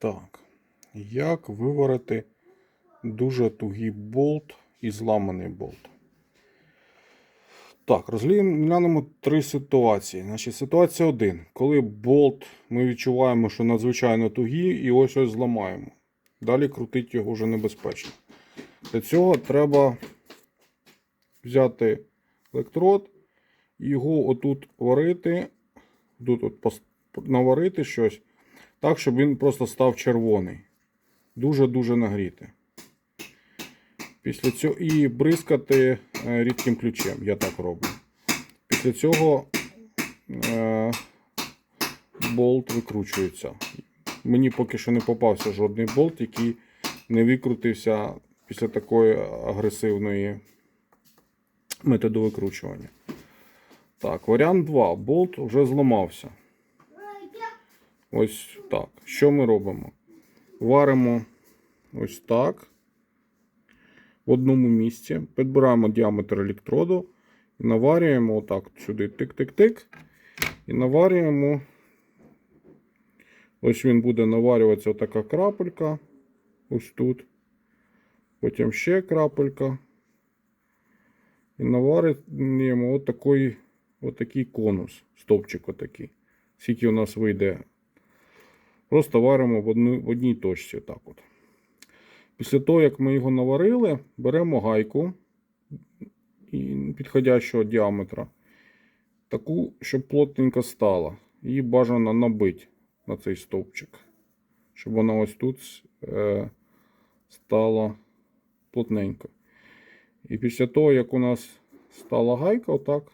Так. Як виварити дуже тугий болт і зламаний болт? Так, розглянемо три ситуації. Значить, ситуація 1. Коли болт ми відчуваємо, що надзвичайно тугий, і ось ось зламаємо. Далі крутити його вже небезпечно. Для цього треба взяти електрод і його отут варити, тут от наварити щось, так, щоб він просто став червоний. Дуже-дуже нагріти. Після цього і бризкати е, рідким ключем. Я так роблю. Після цього е, болт викручується. Мені поки що не попався жодний болт, який не викрутився після такої агресивної методу викручування. Так, варіант 2. Болт вже зламався. Ось так. Що ми робимо? Варимо ось так. В одному місці. Підбираємо діаметр електроду і наварюємо отак сюди тик-тик-тик. І наварюємо. Ось він буде наварюватися така крапелька. Ось тут. Потім ще крапелька. І наварюємо отакий, отакий конус, стовпчик отакий. Скільки у нас вийде. Просто варимо в, одну, в одній точці. Так от. Після того, як ми його наварили, беремо гайку підходящого діаметра. Таку, щоб плотненько стала. Її бажано набити на цей стовпчик. Щоб вона ось тут е, стала плотненько. І після того, як у нас стала гайка, отак,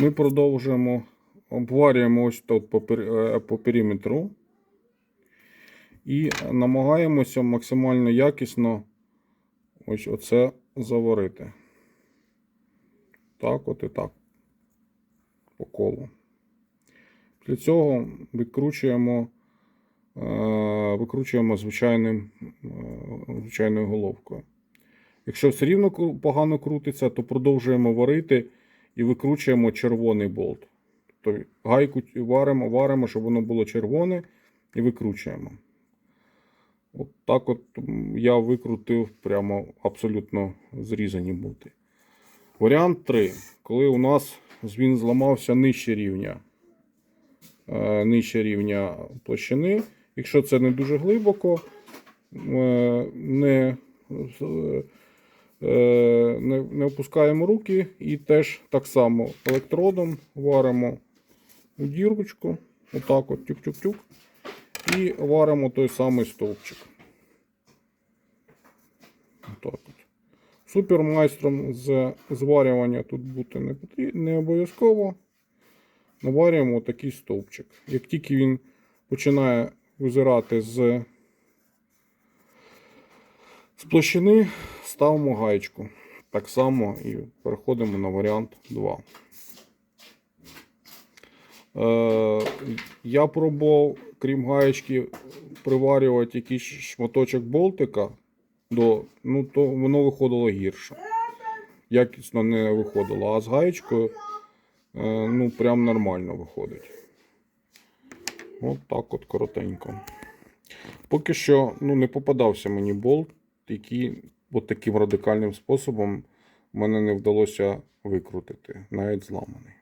ми продовжуємо, обварюємо ось тут по, е, по периметру і намагаємося максимально якісно ось оце заварити. Так, от і так. По колу. Після цього викручуємо, е, викручуємо звичайним, е, звичайною головкою. Якщо все рівно погано крутиться, то продовжуємо варити і викручуємо червоний болт. Тобто гайку варимо, варимо, щоб воно було червоне, і викручуємо. От так от я викрутив прямо абсолютно зрізані болти. Варіант 3. Коли у нас він зламався нижче рівня, е, нижче рівня площини. Якщо це не дуже глибоко, е, не, е, не, не опускаємо руки і теж так само електродом варимо у дірочку, отак от тюк-тюк-тюк, і варимо той самий стовпчик. Отак от. Супермайстром з зварювання тут бути не, потрібно, не обов'язково. Наварюємо такий стовпчик. Як тільки він починає визирати з, з площини, ставимо гаєчку. Так само і переходимо на варіант 2. Е, я пробував, крім гаєчки, приварювати якийсь шматочок болтика, до, ну, то воно виходило гірше. Якісно не виходило. А з гаєчкою е, ну, прям нормально виходить. От так от коротенько. Поки що ну, не попадався мені болт, який от таким радикальним способом мене не вдалося викрутити, навіть зламаний.